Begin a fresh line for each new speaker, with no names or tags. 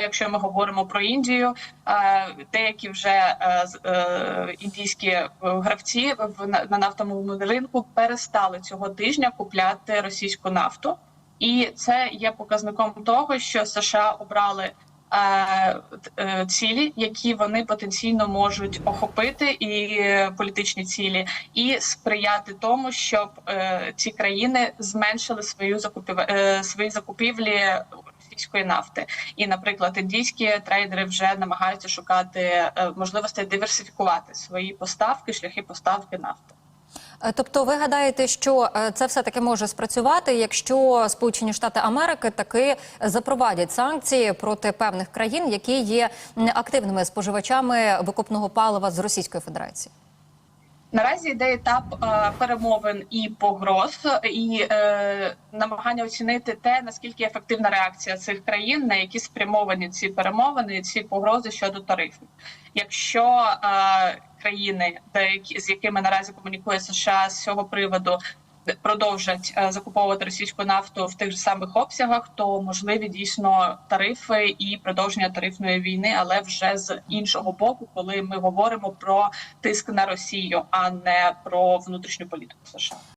Якщо ми говоримо про Індію, е, деякі вже е, е, індійські гравці на нафтовому ринку перестали цього тижня купляти російську нафту, і це є показником того, що США обрали. Е, е, Цілі, які вони потенційно можуть охопити, і політичні цілі, і сприяти тому, щоб е, ці країни зменшили свою закупів... е, свої закупівлі російської нафти. І, наприклад, індійські трейдери вже намагаються шукати можливості диверсифікувати свої поставки, шляхи поставки нафти.
Е, Тобто, ви гадаєте, що е, це все таки може спрацювати, якщо Сполучені Штати Америки таки запровадять санкції проти певних країн, які є активними споживачами викопного палива з Російської Федерації?
Наразі йде етап е, перемовин і погроз, і е, намагання оцінити те, наскільки ефективна реакція цих країн, на які спрямовані ці перемовини, ці погрози щодо тарифів. Якщо е, країни, де, з якими наразі комунікує США з цього приводу. Продовжать е, закуповувати російську нафту в тих же самих обсягах, то можливі дійсно тарифи і продовження тарифної війни, але вже з іншого боку, коли ми говоримо про тиск на Росію, а не про внутрішню політику США.